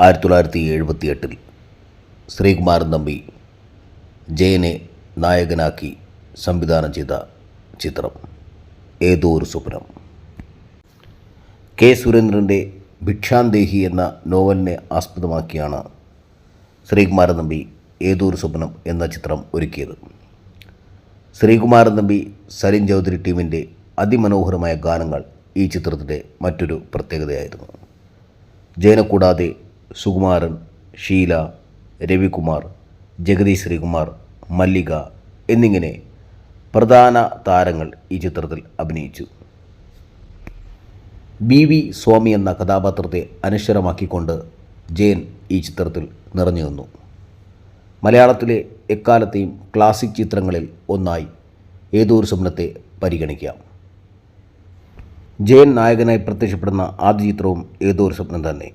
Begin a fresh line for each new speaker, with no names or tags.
ആയിരത്തി തൊള്ളായിരത്തി എഴുപത്തി എട്ടിൽ ശ്രീകുമാരൻ തമ്പി ജയനെ നായകനാക്കി സംവിധാനം ചെയ്ത ചിത്രം. ഏതോ ഒരു സ്വപ്നം. കെ. സുരേന്ദ്രന്റെ ഭിക്ഷാന്തേഹി എന്ന നോവലിനെ ആസ്പദമാക്കിയാണ് ശ്രീകുമാരൻ തമ്പി ഏതോ ഒരു സ്വപ്നം എന്ന ചിത്രം ഒരുക്കിയത്. ശ്രീകുമാരൻ നമ്പി സലിം ചൗധരി ടീമിന്റെ അതിമനോഹരമായ ഗാനങ്ങൾ ഈ ചിത്രത്തിന്റെ മറ്റൊരു പ്രത്യേകതയായിരുന്നു. ജയനെ കൂടാതെ സുകുമാരൻ ഷീല രവികുമാർ ജഗതി ശ്രീകുമാർ മല്ലിക എന്നിങ്ങനെ പ്രധാന താരങ്ങൾ ഈ ചിത്രത്തിൽ അഭിനയിച്ചു. ബി. വി. സ്വാമി എന്ന കഥാപാത്രത്തെ അനശ്വരമാക്കിക്കൊണ്ട് ജയൻ ഈ ചിത്രത്തിൽ നിറഞ്ഞു നിന്നു. മലയാളത്തിലെ എക്കാലത്തെയും ക്ലാസിക് ചിത്രങ്ങളിൽ ഒന്നായി ഏതോ ഒരു സ്വപ്നത്തെ പരിഗണിക്കാം. ജയൻ നായകനായി പ്രത്യക്ഷപ്പെടുന്ന ആദ്യ ചിത്രവും ഏതോ ഒരു സ്വപ്നം തന്നെ.